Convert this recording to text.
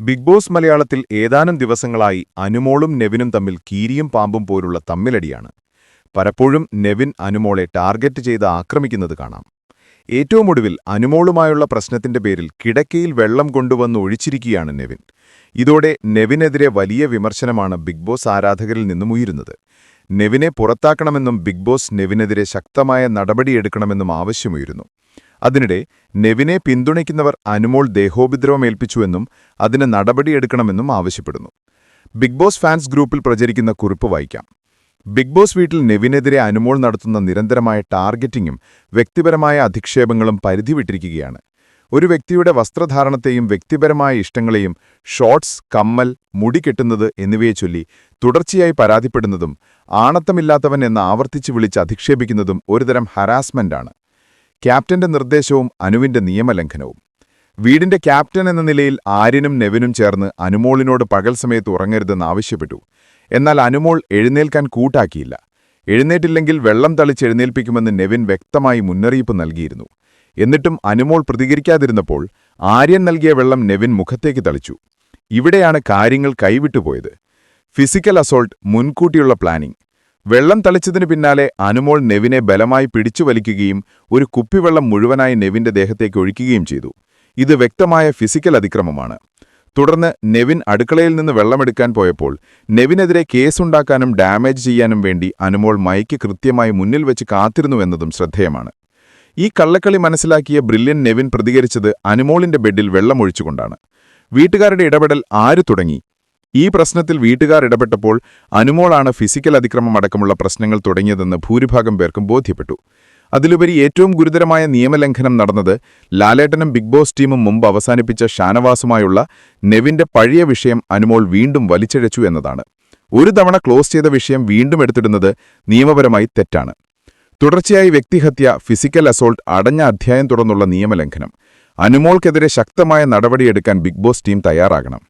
Big boss മലയാളത്തിൽ ഏതാനും ദിവസങ്ങളായി അനുമോളും നെവിനും തമ്മിൽ കീരിയും പാമ്പും പോലുള്ള തമ്മിലടിയാണ്. പലപ്പോഴും നെവിൻ അനുമോളെ ടാർഗറ്റ് ചെയ്ത് ആക്രമിക്കുന്നത് കാണാം. ഏറ്റവും ഒടുവിൽ അനുമോളുമായുള്ള പ്രശ്നത്തിന്റെ പേരിൽ കിടക്കയിൽ വെള്ളം കൊണ്ടുവന്ന് ഒഴിച്ചിരിക്കുകയാണ് നെവിൻ. ഇതോടെ നെവിനെതിരെ വലിയ വിമർശനമാണ് ബിഗ് ബോസ് ആരാധകരിൽ നിന്നും ഉയരുന്നത്. നെവിനെ പുറത്താക്കണമെന്നും ബിഗ് ബോസ് നെവിനെതിരെ ശക്തമായ നടപടിയെടുക്കണമെന്നും ആവശ്യമുയരുന്നു. അതിനിടെ നെവിനെ പിന്തുണയ്ക്കുന്നവർ അനുമോൾ ദേഹോപദ്രവമേൽപ്പിച്ചുവെന്നും അതിന് നടപടിയെടുക്കണമെന്നും ആവശ്യപ്പെടുന്നു. ബിഗ് ബോസ് ഫാൻസ് ഗ്രൂപ്പിൽ പ്രചരിക്കുന്ന കുറിപ്പ് വായിക്കാം. ബിഗ് ബോസ് വീട്ടിൽ നെവിനെതിരെ അനുമോൾ നടത്തുന്ന നിരന്തരമായ ടാർഗറ്റിംഗും വ്യക്തിപരമായ അധിക്ഷേപങ്ങളും പരിധി വിട്ടിരിക്കുകയാണ് ഒരു വ്യക്തിയുടെ വസ്ത്രധാരണത്തെയും വ്യക്തിപരമായ ഇഷ്ടങ്ങളെയും ഷോർട്സ് കമ്മൽ മുടി കെട്ടുന്നത് എന്നിവയെ ചൊല്ലി തുടർച്ചയായി പരാതിപ്പെടുന്നതും ആണത്തമില്ലാത്തവൻ എന്ന് ആവർത്തിച്ച് വിളിച്ച് അധിക്ഷേപിക്കുന്നതും ഒരുതരം ഹരാസ്മെന്റാണ്. ക്യാപ്റ്റന്റെ നിർദ്ദേശവും അനുവിന്റെ നിയമലംഘനവും. വീടിന്റെ ക്യാപ്റ്റൻ എന്ന നിലയിൽ ആര്യനും നെവിനും ചേർന്ന് അനുമോളിനോട് പകൽ സമയത്ത് ഉറങ്ങരുതെന്ന് ആവശ്യപ്പെട്ടു. എന്നാൽ അനുമോൾ എഴുന്നേൽക്കാൻ കൂട്ടാക്കിയില്ല. എഴുന്നേറ്റില്ലെങ്കിൽ വെള്ളം തളിച്ചെഴുന്നേൽപ്പിക്കുമെന്ന് നെവിൻ വ്യക്തമായി മുന്നറിയിപ്പ് നൽകിയിരുന്നു. എന്നിട്ടും അനുമോൾ പ്രതികരിക്കാതിരുന്നപ്പോൾ ആര്യൻ നൽകിയ വെള്ളം നെവിൻ മുഖത്തേക്ക് തളിച്ചു. ഇവിടെയാണ് കാര്യങ്ങൾ കൈവിട്ടുപോയത്. ഫിസിക്കൽ അസോൾട്ട് മുൻകൂട്ടിയുള്ള പ്ലാനിംഗ്. വെള്ളം തളിച്ചതിന് പിന്നാലെ അനുമോൾ നെവിനെ ബലമായി പിടിച്ചു വലിക്കുകയും ഒരു കുപ്പിവെള്ളം മുഴുവനായി നെവിന്റെ ദേഹത്തേക്ക് ഒഴിക്കുകയും ചെയ്തു. ഇത് വ്യക്തമായ ഫിസിക്കൽ അതിക്രമമാണ്. തുടർന്ന് നെവിൻ അടുക്കളയിൽ നിന്ന് വെള്ളമെടുക്കാൻ പോയപ്പോൾ നെവിനെതിരെ കേസുണ്ടാക്കാനും ഡാമേജ് ചെയ്യാനും വേണ്ടി അനുമോൾ മൈക്ക് കൃത്യമായി മുന്നിൽ വെച്ച് കാത്തിരുന്നുവെന്നതും ശ്രദ്ധേയമാണ്. ഈ കള്ളക്കളി മനസ്സിലാക്കിയ ബ്രില്യൻ നെവിൻ പ്രതികരിച്ചത് അനുമോളിന്റെ ബെഡിൽ വെള്ളമൊഴിച്ചുകൊണ്ടാണ് വീട്ടുകാരുടെ ഇടപെടൽ ആര് തുടങ്ങി? ഈ പ്രശ്നത്തിൽ വീട്ടുകാർ ഇടപെട്ടപ്പോൾ അനുമോളാണ് ഫിസിക്കൽ അതിക്രമം അടക്കമുള്ള പ്രശ്നങ്ങൾ തുടങ്ങിയതെന്ന് ഭൂരിഭാഗം പേർക്കും ബോധ്യപ്പെട്ടു. അതിലുപരി ഏറ്റവും ഗുരുതരമായ നിയമലംഘനം നടന്നത് ലാലേട്ടനും ബിഗ് ബോസ് ടീമും മുമ്പ് അവസാനിപ്പിച്ച ഷാനവാസുമായുള്ള നെവിന്റെ പഴയ വിഷയം അനുമോൾ വീണ്ടും വലിച്ചിഴച്ചു എന്നതാണ്. ഒരു തവണ ക്ലോസ് ചെയ്ത വിഷയം വീണ്ടും എടുത്തിടുന്നത് നിയമപരമായി തെറ്റാണ്. തുടർച്ചയായി വ്യക്തിഹത്യ ഫിസിക്കൽ അസോൾട്ട് അടഞ്ഞ അധ്യായം തുടർന്നുള്ള നിയമലംഘനം. അനുമോൾക്കെതിരെ ശക്തമായ നടപടിയെടുക്കാൻ ബിഗ് ബോസ് ടീം തയ്യാറാകണം.